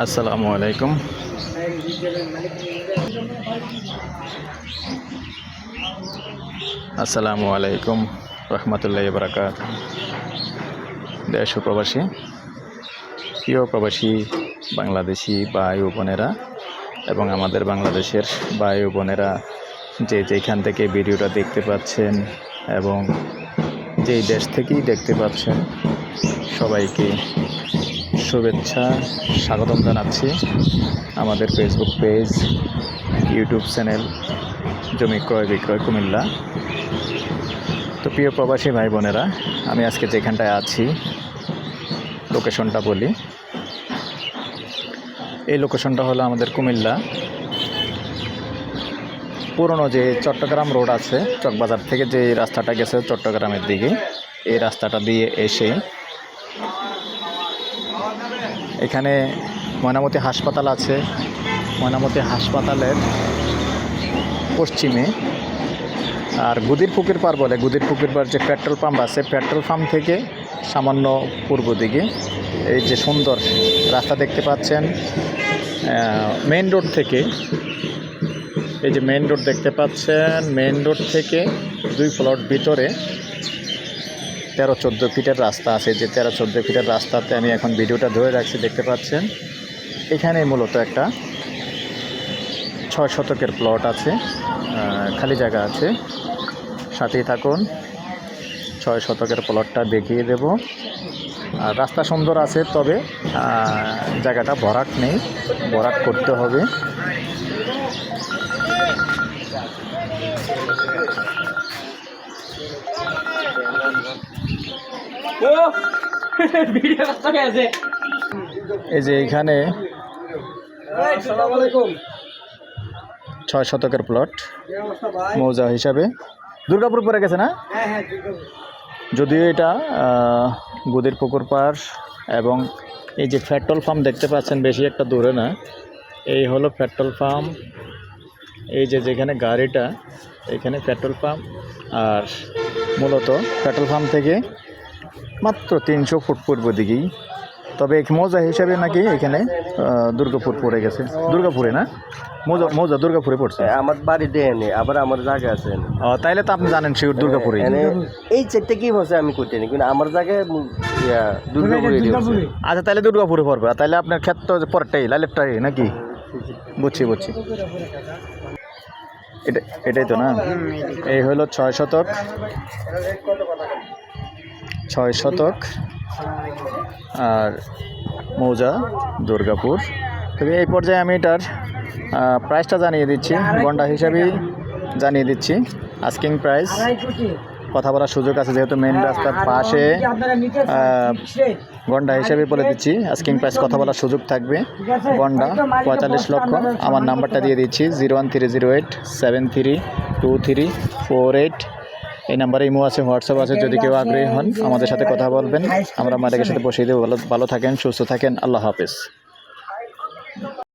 আসসালামু আলাইকুম। আসসালামু আলাইকুম রহমতুল্লাহ বারাকাত দেশ প্রবাসী, প্রিয় প্রবাসী, বাংলাদেশি ও বোনেরা এবং আমাদের বাংলাদেশের ও বোনেরা যে যেখান থেকে ভিডিওটা দেখতে পাচ্ছেন এবং যেই দেশ থেকেই দেখতে পাচ্ছেন সবাইকে শুভেচ্ছা, স্বাগতম জানাচ্ছি আমাদের ফেসবুক পেজ ইউটিউব চ্যানেল জমি ক্রয় বিক্রয় কুমিল্লা। তো প্রিয় প্রবাসী ভাই বোনেরা, আমি আজকে যেখানটায় আছি লোকেশনটা বলি। এই লোকেশনটা হলো আমাদের কুমিল্লা। পুরনো যে চট্টগ্রাম রোড আছে, চকবাজার থেকে যে রাস্তাটা গেছে চট্টগ্রামের দিকে, এই রাস্তাটা দিয়ে এসে এখানে ময়নামতি হাসপাতাল আছে। ময়নামতি হাসপাতালের পশ্চিমে। আর গুদির পুকুর পার বলে গুদির পুকুর পার যে পেট্রোল পাম্প আছে, পেট্রোল পাম্প থেকে সামান্য পূর্ব দিকে এই যে সুন্দর রাস্তা দেখতে পাচ্ছেন মেন রোড থেকে। এই যে মেন রোড দেখতে পাচ্ছেন মেন রোড থেকে দুই প্লট ভিতরে তেরো চোদ্দ ফিটের রাস্তা আছে। যে তেরো চোদ্দ ফিটের রাস্তাতে আমি এখন ভিডিওটা ধরে রাখছি, দেখতে পাচ্ছেন? এখানে মূলত একটা ছয় শতকের প্লট আছে খালি জায়গা আছে। সাথেই থাকুন, ছয় শতকের প্লটটা দেখিয়ে দেব। আর রাস্তা সুন্দর আছে, তবে জায়গাটা ভরাট নেই, ভরাট করতে হবে। এই যে এখানে ছয় শতকের প্লট মৌজা হিসাবে। দুর্গাপুর পরে গেছে না? যদিও এটা গুদির পুকুর পাড় এবং এই যে পেট্রোল পাম্প দেখতে পাচ্ছেন, বেশি একটা দূরে না। এই হলো পেট্রোল পাম্প এই যে যেখানে গাড়িটা, এখানে পেট্রোল পাম্প আর মূলত পেট্রোল পাম্প থেকে মাত্র তিনশো ফুট পূর্ব দিকেই। তবে এক মৌজা হিসাবে নাকি এখানে দুর্গাপুর পড়ে গেছে। দুর্গাপুরে না? মজা মজা দুর্গাপুরে পড়ছে। আমার বাড়ি দেয়নি আবার আমার জায়গা আছে ও, তাইলে তো আপনি জানেন শিওর দুর্গাপুরে। এনে এই চারটে কি বসে আমি করতে নি কিন্তু আমার জায়গায় দুর্গাপুরে আচ্ছা তাহলে দুর্গাপুরে পড়বে। তাহলে আপনার ক্ষেত্র পরেরটাই লালেরটাই নাকি? বুঝছি বুঝছি। এটা এটাই তো না? এই হলো ছয় শতক। ছয় শতক। আর মৌজা, দুর্গাপুর। তবে এই পর্যায়ে আমি এটার প্রাইসটা জানিয়ে দিচ্ছি গন্ডা হিসাবেই জানিয়ে দিচ্ছি আস্কিং প্রাইস কথা বলার সুযোগ আছে যেহেতু মেন রাস্তার পাশে গন্ডা হিসেবে বলে দিচ্ছি আস্কিং প্রাইস কথা বলার সুযোগ থাকবে। গন্ডা পঁয়তাল্লিশ লক্ষ, আমার নাম্বারটা দিয়ে দিচ্ছি zero one three zero eight seven three two three four eight এই নাম্বারে ইমো আছে, হোয়াটসঅ্যাপ আছে, যদি কেউ আগ্রহী হন, আমাদের সাথে কথা বলবেন। আমরা মালিকের সাথে বসিয়ে দেবো। ভালো ভালো থাকেন, সুস্থ থাকেন। আল্লাহ হাফেজ।